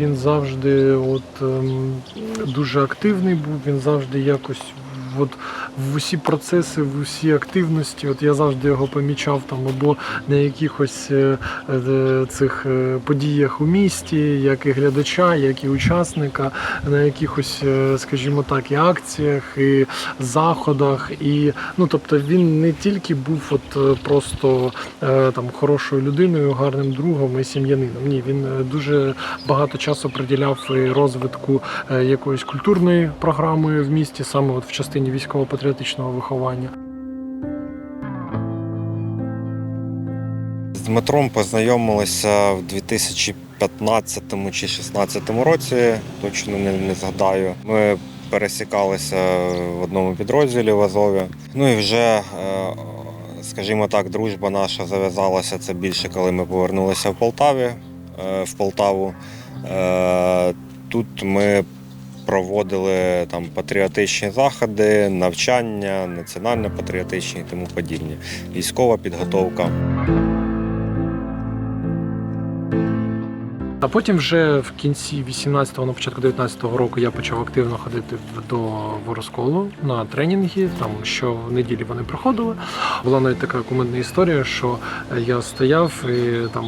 він завжди от, ем, дуже активний був, він завжди якось. От в усі процеси, в усі активності, от я завжди його помічав там або на якихось е, е, цих е, подіях у місті, як і глядача, як і учасника, на якихось, е, скажімо так, і акціях, і заходах. І ну тобто він не тільки був от просто е, там хорошою людиною, гарним другом і сім'янином. Ні, він дуже багато часу приділяв розвитку якоїсь культурної програми в місті, саме от в частині військово-патріотичного виховання. З Дмитром познайомилися в 2015 чи 2016 році, точно не, не згадаю. Ми пересікалися в одному підрозділі в Азові. Ну і вже, е, скажімо так, дружба наша зав'язалася це більше, коли ми повернулися в Полтаві, е, в Полтаву. Е, Тут ми проводили там патріотичні заходи, навчання, національно-патріотичні і тому подібні. Військова підготовка. А потім вже в кінці 18-го, на початку 19-го року я почав активно ходити до воросколу на тренінги. Там що в неділі вони проходили. Була навіть така кумедна історія, що я стояв і там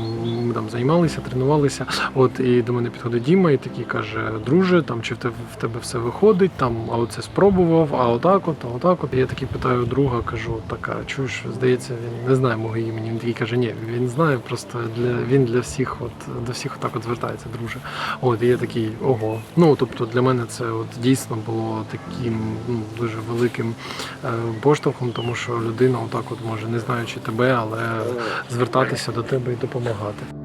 ми там займалися, тренувалися. От і до мене підходить Діма і такий каже: друже, там чи в тебе в тебе все виходить, там а оце спробував, а отак, от, а отак. От. І я такий питаю друга, кажу, так, а чуєш, здається, він не знає мого імені. Він такий каже, ні, він знає, просто для він для всіх, от до всіх отак от звертається, друже. От і я такий, ого. Ну тобто для мене це от дійсно було таким ну, дуже великим е, поштовхом, тому що людина отак, от може, не знаючи тебе, але звертатися до тебе і допомагати.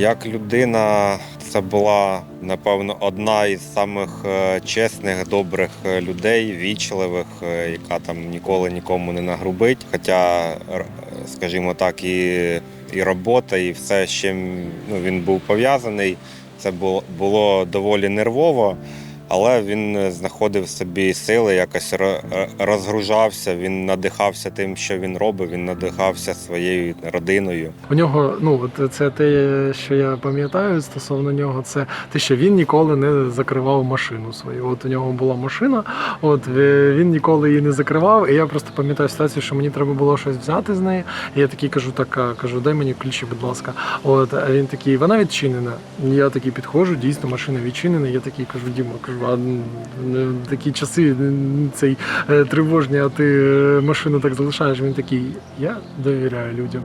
Як людина, це була напевно одна із самих е, чесних, добрих е, людей, вічливих, е, яка там ніколи нікому не нагрубить. Хоча, скажімо так, і, і робота, і все, з чим ну, він був пов'язаний, це було, було доволі нервово. Але він е, знаходив собі сили, якось ро- розгружався, він надихався тим, що він робив, він надихався своєю родиною. У нього, ну це те, що я пам'ятаю стосовно нього, це те, що він ніколи не закривав машину свою. От у нього була машина, от е, він ніколи її не закривав. І я просто пам'ятаю ситуацію, що мені треба було щось взяти з неї. І я такий кажу, так кажу, дай мені ключі, будь ласка. От він такий, вона відчинена. Я такий підходжу, дійсно, машина відчинена. Я такий кажу, Діма, кажу, а в такі часи цей е, тривожні, а ти е, машину так залишаєш. Він такий, я довіряю людям.